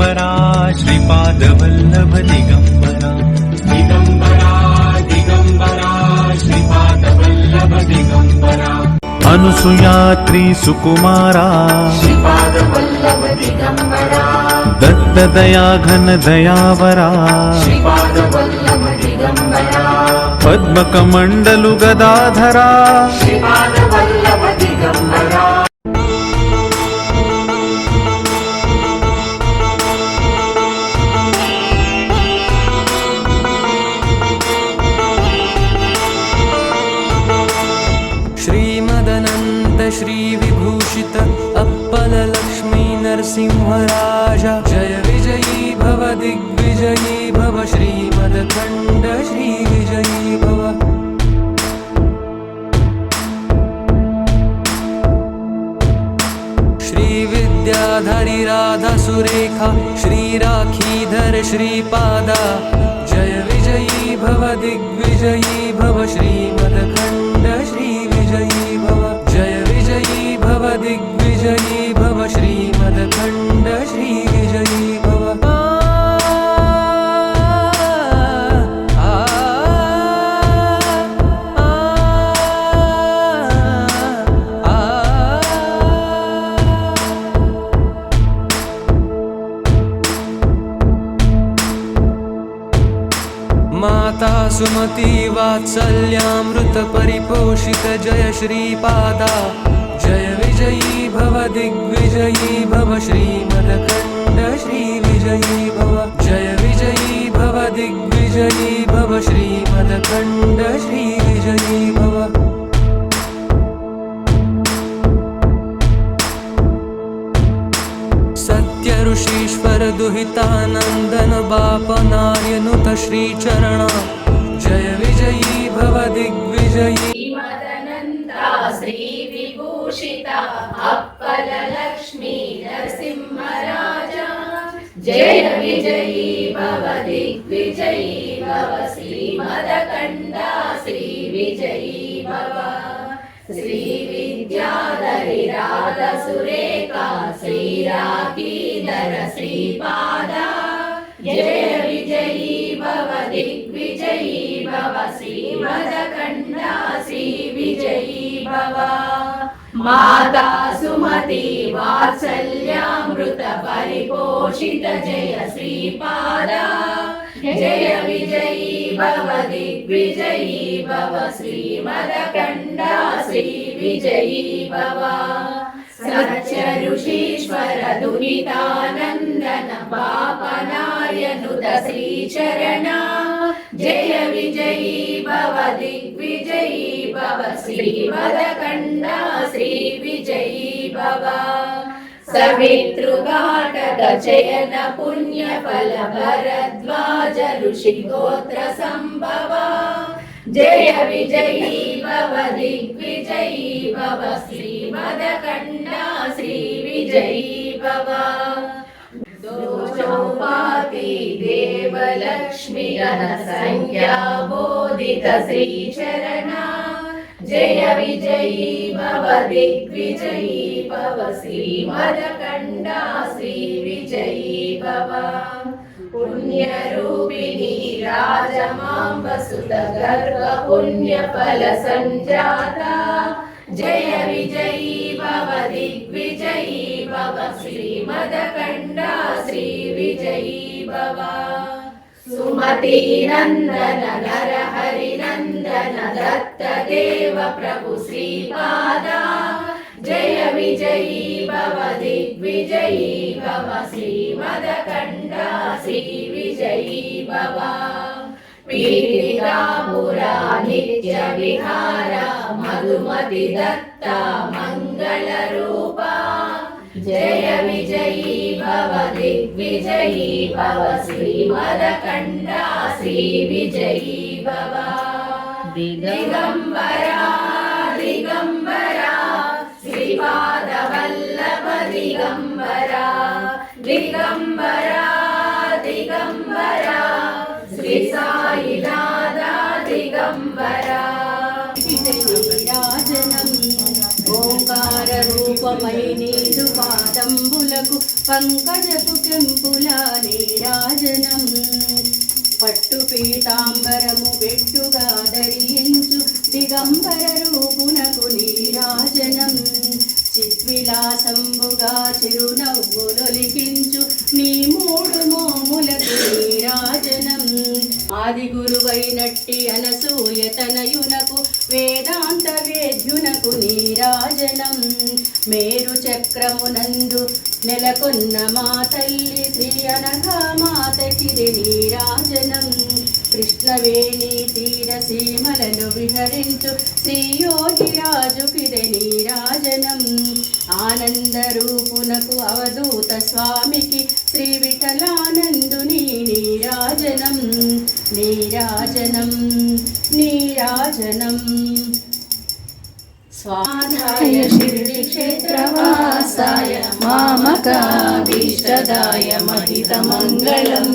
दिगम्बरा श्रीपादवल्लभ दिगम्बरा दिगम्बरा दिगम्बरा श्रीपादवल्लभ दिगम्बरा अनुसुयात्री सुकुमारा श्रीपादवल्लभ दिगम्बरा दत्तदया घन दयावरा श्रीपादवल्लभ दिगम्बरा पद्मकमण्डलु गदाधरा श्रीपादवल्लभ दिगम्बरा नरसिंहराज। जय विजयी भव दिग्विजयी भव श्रीमदखण्ड श्रीविजयी भव। श्रीविद्याधरि राधा सुरेखा श्रीराखीधर श्रीपादा। जय विजयी भव दिग्विजयी भव श्रीमदखण्ड सुमति वात्सल्यामृत जय श्रीपादा। जय विजयी भव दिग्विजयी भव श्रीमदखण्ड श्रीविजयी भव। जय विजयी भव दिग्विजयी भव श्रीमदखण्ड श्रीविजयी भव। ऋषीश्वर दुहितानन्दन बापनार्यनुत श्रीचरणा दिग्विजयी भव श्रीमदकण्डा श्रीविजयी भव श्रीविद्याधरि राधसुरेखा श्रीराकीधर श्रीपादा जय विजयी भव दिग्विजयी भव श्रीमदकण्डा श्रीविजयी भव माता सुमति वात्सल्यामृत परिपोषित जय श्रीपादा జయ విజయీ భవ దిగ్విజయీ భవ శ్రీమదకండ శ్రీ విజయీ భవ సత్య ఋషీశ్వర దురితానందన పాపనాయనుద శ్రీచరణ జయ విజయీ భవ దిగ్విజయీ భవ శ్రీమదకండ శ్రీ విజయీ భవ सवितृघाटक चयन पुण्यफल भरद्वाज ऋषिगोत्र सम्भवा जय विजयी भव दिग्विजयी भव श्रीमदकण्डा श्रीविजयी भव दोषौपाति देवलक्ष्मि संख्या बोधित श्रीचरणा जय विजयी भव दिग्विजयी भव श्रीमदकण्डा श्रीविजयी भव। पुण्यरूपिणी राजमाम्ब सुत गर्भ पुण्यफल सञ्जाता जय विजयी भव दिग्विजयी भव श्रीमदकण्डा श्रीविजयी भव सुमती नन्दन नर हरिनन्दन दत्त देव प्रभु श्रीपादा जय विजयी भव दिग्विजयी भव श्रीमदकण्डा श्रीविजयी भव पीठिकापुरा नित्यविहार मधुमति दत्ता मङ्गलरूपा జయ విజయీ భవ దిగ్విజయీ భవ శ్రీమదకండా శ్రీ విజయీ భవ. దిగంబరా దిగంబరా శ్రీపాదవల్లభ దిగంబరా దిగంబరా దిగంబరా శ్రీ సాయినాథ దిగంబరా. రాజనం ఓంకార రూపమైని నీదు పంకజపు కెంపులాలే నీరాజనం పట్టు పీతాంబరము పెట్టుగా ధరించు దిగంబర రూపునకు నీరాజనం చిద్విలాసంబుగా చిరునవ్వులొలికించు నీ మూడు మోములకు నీరాజనం ఆది గురువైనట్టి అనసూయ తనయునకు వేదాంత వేద్యునకు నీరాజనం మేరు చక్రమునందు నెలకొన్న మా తల్లి శ్రీ అనగా మాతకిది నీరాజనం. కృష్ణవేణి తీర సీమలను విహరించు శ్రీ యోగిరాజుకిది నీరాజనం. ఆనందరూపునకు అవధూత స్వామికి శ్రీ విఠలానందుని నీరాజనం. నీరాజనం నీరాజనం. स्वाहाय शिर्डिक्षेत्रवासाय मामकाभीष्टदाय महितमङ्गलम्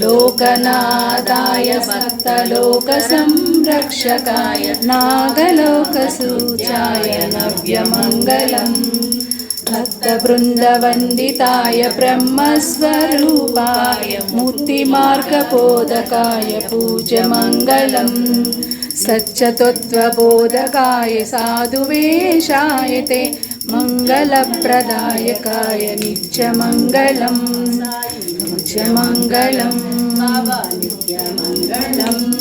लोकनादाय भक्तलोकसंरक्षकाय नागलोकसूचाय नव्यमङ्गलम् भक्तवृन्दवन्दिताय ब्रह्मस्वरूपाय मूर्तिमार्गबोधकाय पूजमङ्गलम् सच्चतत्त्वबोधकाय साधुवेशाय ते मङ्गलप्रदायकाय नित्यमङ्गलं नित्यमङ्गलं नित्यमङ्गलम्